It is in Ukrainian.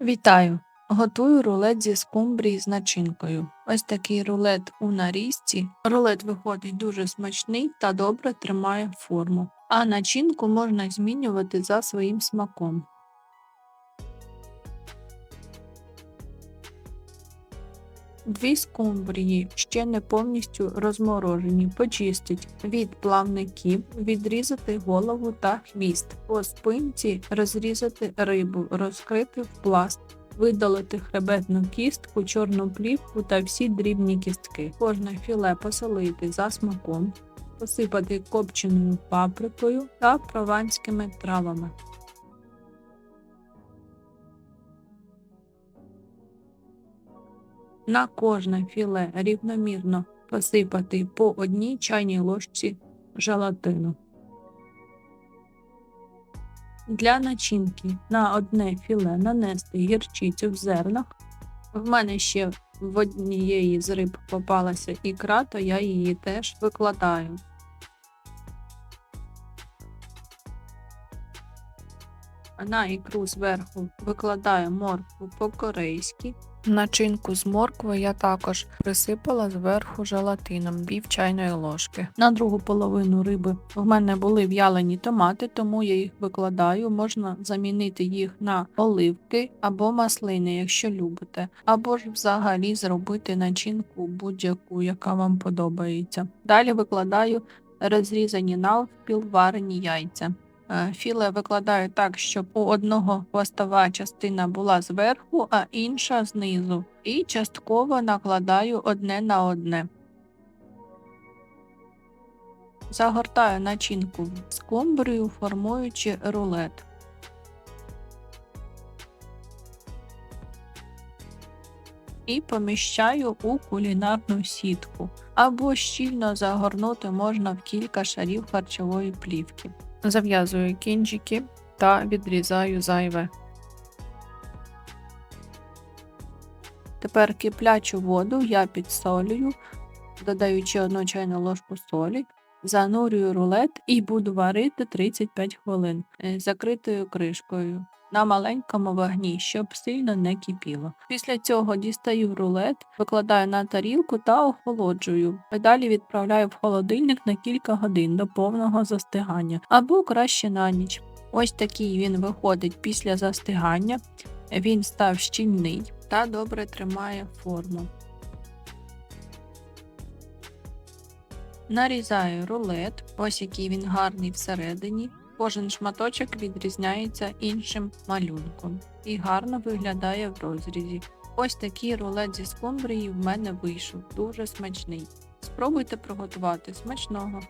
Вітаю! Готую рулет зі скумбрії з начинкою. Ось такий рулет у нарізці. Рулет виходить дуже смачний та добре тримає форму, а начинку можна змінювати за своїм смаком. Дві скумбрії ще не повністю розморожені, почистить від плавників, відрізати голову та хвіст, по спинці розрізати рибу, розкрити в пласт, видалити хребетну кістку, чорну плівку та всі дрібні кістки. Кожне філе посолити за смаком, посипати копченою паприкою та прованськими травами. На кожне філе рівномірно посипати по одній чайній ложці желатину. Для начинки на одне філе нанести гірчицю в зернах. В мене ще в однієї з риб попалася ікра, то я її теж викладаю. На ікру зверху викладаю моркву по-корейськи. Начинку з моркви я також присипала зверху желатином пів чайної ложки. На другу половину риби в мене були в'ялені томати, тому я їх викладаю. Можна замінити їх на оливки або маслини, якщо любите, або ж взагалі зробити начинку будь-яку, яка вам подобається. Далі викладаю розрізані навпіл варені яйця. Е, Філе викладаю так, щоб у одного хвостова частина була зверху, а інша знизу. І частково накладаю одне на одне. Загортаю начинку в скумбрію, формуючи рулет. І поміщаю у кулінарну сітку. Або щільно загорнути можна в кілька шарів харчової плівки. Зав'язую кінчики та відрізаю зайве. Тепер киплячу воду я підсолюю, додаючи 1 чайну ложку солі, занурюю рулет і буду варити 35 хвилин е, закритою кришкою на маленькому вогні, щоб сильно не кипіло. Після цього дістаю рулет, викладаю на тарілку та охолоджую. Далі відправляю в холодильник на кілька годин до повного застигання або краще на ніч. Ось такий він виходить після застигання. Він став щільний та добре тримає форму. Нарізаю рулет, ось який він гарний всередині. Кожен шматочок відрізняється іншим малюнком і гарно виглядає в розрізі. Ось такий рулет зі скумбрії в мене вийшов, дуже смачний. Спробуйте приготувати смачного!